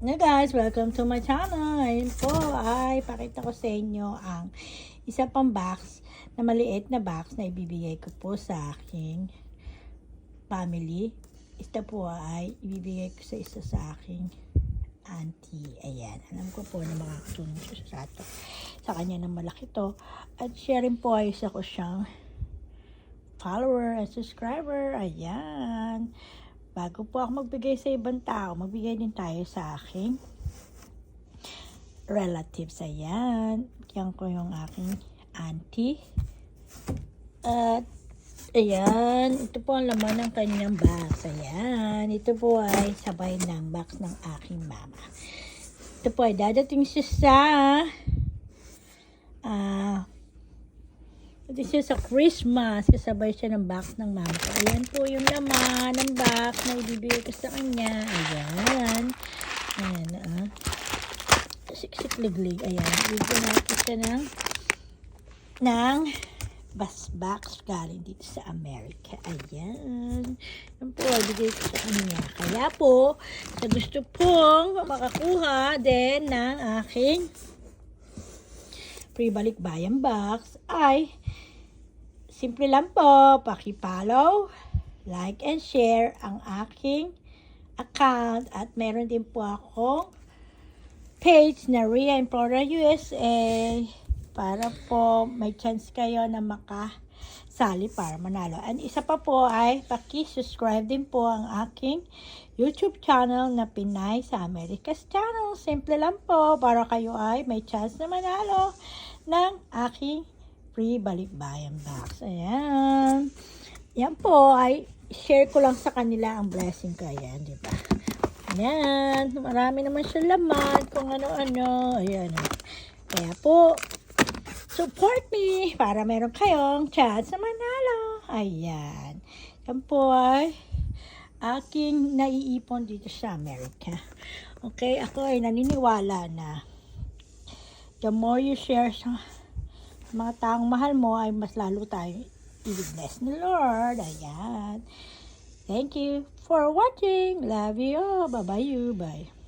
Hey guys, welcome to my channel. Ngayon po ay pakita ko sa inyo ang isa pang box na maliit na box na ibibigay ko po sa aking family. Ito po ay ibibigay ko sa isa sa aking auntie. Ayan, alam ko po na makakatulong siya sa ato. Sa kanya na malaki to. At siya rin po ay isa ko siyang follower and subscriber. Ayan. Bago po ako magbigay sa ibang tao, magbigay din tayo sa aking relatives. Ayan. Yan ko yung aking auntie. At, ayan. Ito po ang laman ng kanyang box. Ayan. Ito po ay sabay ng box ng aking mama. Ito po ay dadating siya sa ah ito siya sa Christmas, kasabay siya ng box ng mama ko. Ayan po yung laman ng box na ibibigay ko sa kanya. Ayan. Ayan, ah. Siksik liglig. Ayan. Bibigyan natin siya ng ng bus box galing dito sa Amerika. Ayan. Yan po, ibigay ko sa kanya. Kaya po, sa gusto pong makakuha din ng aking free balik bayan box ay simple lang po, paki-follow, like and share ang aking account at meron din po akong page na Ria Implora USA para po may chance kayo na makasali para manalo. And isa pa po ay paki-subscribe din po ang aking YouTube channel na Pinay sa America's Channel. Simple lang po para kayo ay may chance na manalo ng aking free balikbayan box. Ayan. Yan po ay share ko lang sa kanila ang blessing ko. Ayan, di ba? Ayan. Marami naman siya kung ano-ano. Ayan. Kaya po, support me para meron kayong chance na manalo. Ayan. Yan po ay aking naiipon dito sa Amerika. Okay, ako ay naniniwala na the more you share sa mga taong mahal mo ay mas lalo tayo i-bless ni Lord. Ayan. Thank you for watching. Love you. Bye-bye you. Bye.